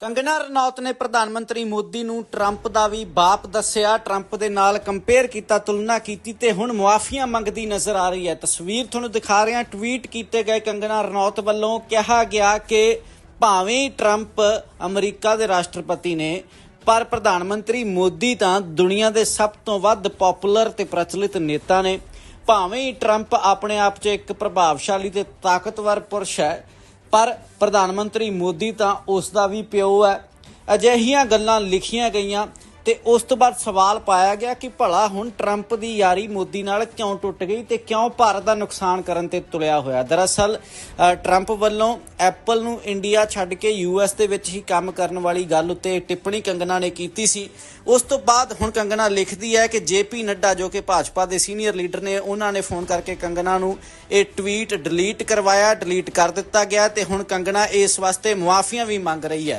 ਕੰਗਨਾ ਰਣੌਤ ਨੇ ਪ੍ਰਧਾਨ ਮੰਤਰੀ ਮੋਦੀ ਨੂੰ ਟਰੰਪ ਦਾ ਵੀ ਬਾਪ ਦੱਸਿਆ। ਟਰੰਪ ਦੇ ਨਾਲ ਕੰਪੇਅਰ ਕੀਤਾ, ਤੁਲਨਾ ਕੀਤੀ ਤੇ ਹੁਣ ਮੁਆਫੀਆਂ ਮੰਗਦੀ ਨਜ਼ਰ ਆ ਰਹੀ ਹੈ। ਤਸਵੀਰ ਤੁਹਾਨੂੰ ਦਿਖਾ ਰਹੇ ਹਾਂ। ਟਵੀਟ ਕੀਤੇ ਗਏ ਕੰਗਨਾ ਰਣੌਤ ਵੱਲੋਂ ਕਿਹਾ ਗਿਆ ਕਿ ਭਾਵੇਂ ਟਰੰਪ ਅਮਰੀਕਾ ਦੇ ਰਾਸ਼ਟਰਪਤੀ ਨੇ, ਪਰ ਪ੍ਰਧਾਨ ਮੰਤਰੀ ਮੋਦੀ ਤਾਂ ਦੁਨੀਆ ਦੇ ਸਭ ਤੋਂ ਵੱਧ ਪਪੂਲਰ ਤੇ ਪ੍ਰਚਲਿਤ ਨੇਤਾ ਨੇ। ਭਾਵੇਂ ਹੀ ਟਰੰਪ ਆਪਣੇ ਆਪ 'ਚ ਇੱਕ ਪ੍ਰਭਾਵਸ਼ਾਲੀ ਤੇ ਤਾਕਤਵਰ ਪੁਰਸ਼ ਹੈ ਪਰ ਪ੍ਰਧਾਨ ਮੰਤਰੀ ਮੋਦੀ ਤਾਂ ਉਸ ਦਾ ਵੀ ਪਿਓ ਹੈ। ਅਜਿਹੀਆਂ ਗੱਲਾਂ ਲਿਖੀਆਂ ਗਈਆਂ ਤੇ ਉਸ ਤੋਂ ਬਾਅਦ ਸਵਾਲ ਪਾਇਆ ਗਿਆ ਕਿ ਭਲਾ ਹੁਣ ਟਰੰਪ ਦੀ ਯਾਰੀ ਮੋਦੀ ਨਾਲ ਕਿਉਂ ਟੁੱਟ ਗਈ ਤੇ ਕਿਉਂ ਭਾਰਤ ਦਾ ਨੁਕਸਾਨ ਕਰਨ ਤੇ ਤੁਲਿਆ ਹੋਇਆ। ਦਰਅਸਲ ਅ, ਟਰੰਪ ਵੱਲੋਂ ਐਪਲ ਨੂੰ ਇੰਡੀਆ ਛੱਡ ਕੇ ਯੂਐਸ ਦੇ ਵਿੱਚ ਹੀ ਕੰਮ ਕਰਨ ਵਾਲੀ ਗੱਲ ਉੱਤੇ ਟਿੱਪਣੀ ਕੰਗਨਾ ਨੇ ਕੀਤੀ ਸੀ। ਉਸ ਤੋਂ ਬਾਅਦ ਹੁਣ ਕੰਗਨਾ ਲਿਖਦੀ ਹੈ ਕਿ ਜੇਪੀ ਨੱਡਾ ਜੋ ਕਿ ਭਾਜਪਾ ਦੇ ਸੀਨੀਅਰ ਲੀਡਰ ਨੇ ਉਹਨਾਂ ਨੇ ਫੋਨ ਕਰਕੇ ਕੰਗਨਾ ਨੂੰ ਇਹ ਟਵੀਟ ਡਿਲੀਟ ਕਰਵਾਇਆ ਡਿਲੀਟ ਕਰ ਦਿੱਤਾ ਗਿਆ ਤੇ ਹੁਣ ਕੰਗਨਾ ਇਸ ਵਾਸਤੇ ਮੁਆਫੀਆਂ ਵੀ ਮੰਗ ਰਹੀ ਹੈ।